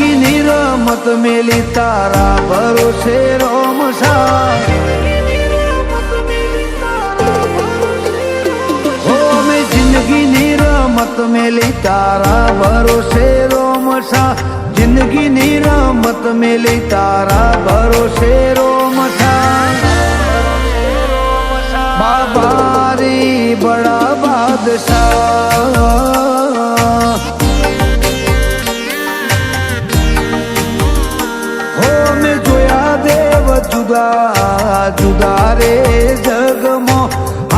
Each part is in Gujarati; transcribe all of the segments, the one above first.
જિંદગીની રમત મેલી તારા ભરોસે રોમસા જિંદગીની રમત મેલી તારા ભરોસે રોમસા જિંદગીની રમત મેલી તારા ભરોસે જુદા જુદા રે જગમો.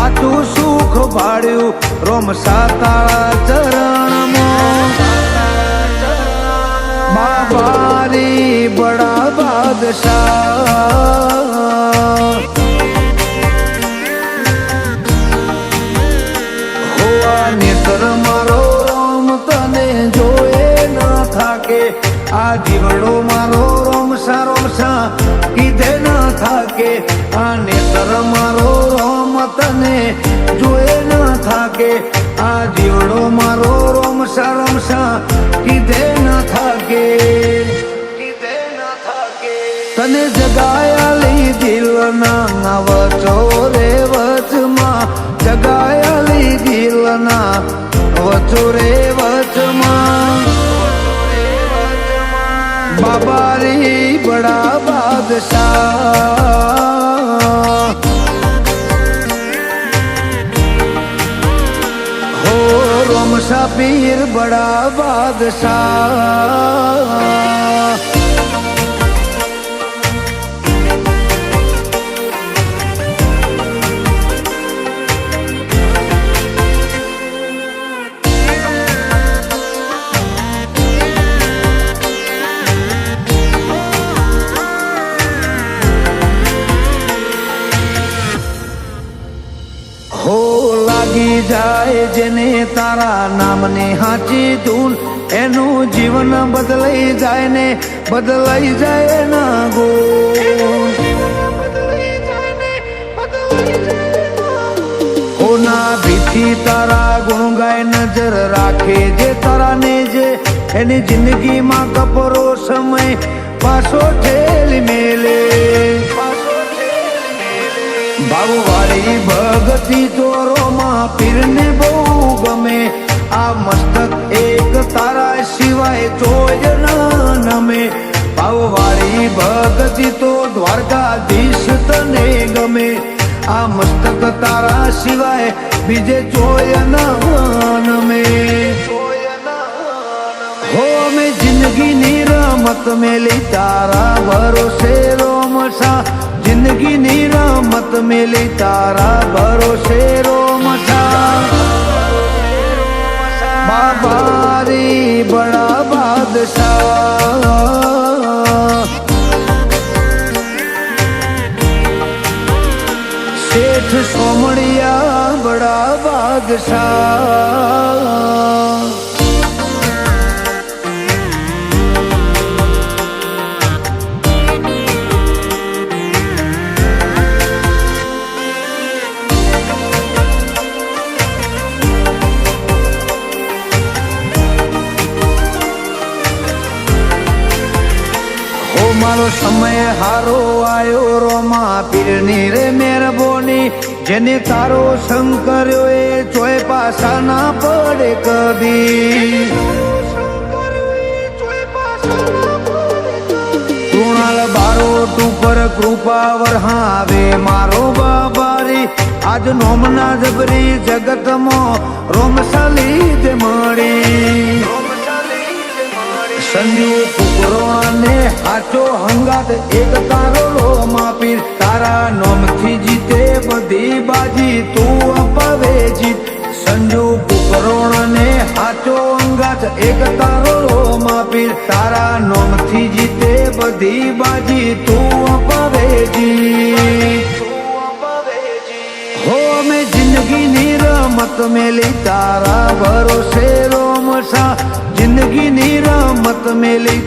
આટું સુખ ભાડ્યું રોમ સાતાળા ચરણમો. બાબારી બડા બાદશાહ. મારો રોમ તને જોએ ન થાકે. આ જીવડો મારો રોમ સારો સા કીધે ન થાકે અને મારો રોમ તને જોએ ન થાકે. આ જીવડો મારો રોમ સારો સા કીધે ન થાકે. તને જગાયા લઈ દિલના વચો રે વચમાં. જગાયા લઈ દિલના વચો રોમ પીર બડા બાદશાહ હો લાગી જાય જેને તારા નામને હાચી ધૂન, એનું જીવન બદલાઈ જાય ને બદલાઈ જાય ના ગો ભીથી તારા ગુણ ગાય નજર રાખે જે તારા ને જે એની જિંદગીમાં કપરો સમય પાછો ઠેલી મેલે. ભાવવાળી ભગતી ચોરોમાં પીરને બહુ ગમે. આ મસ્તક એક તારા સિવાય તોય ન નમે. ભાવવાળી ભગતી તો દ્વારકાધીશ તને ગમે. આ મસ્તક તારા સિવાય બીજે જોય ન નમે. હો મેં જિંદગીની રમત મેલી તારા ભરોસે રોમસા. જિંદગીની રમત મેલી તારા ભરોસે રોમસા બાબારી બડા બાદશાહ. શેઠ સોમણિયા બડા બાદશાહ. હો મારો સમય હારો આયો રોમા પીરની રે મેરબોની, જેને તારો શંકર્યો એ ચોય પાસા ના પડે કદી કૃણાલ બારોટ ઉપર કૃપા વરહાવે મારો બાબારી. આજ નોમના જબરી જગતમાં રોમશાલી જ મળી. સંજુ કુકરો હાચો હંગાત એક તારો રોમા પીર તારા નોમથી જીતે બધી બાજી. તું અપાવે જીત. સંજુ કુકરોણ ને હાચો અંગાત એક તારો રોમા પીર તારા નોમથી જીતે બધી બાજી. તું અપાવે જીત. હો મેં જિંદગીની રમત મેલી. તારા ભરોસે રોમસા. જિંદગીની રમત મેલી.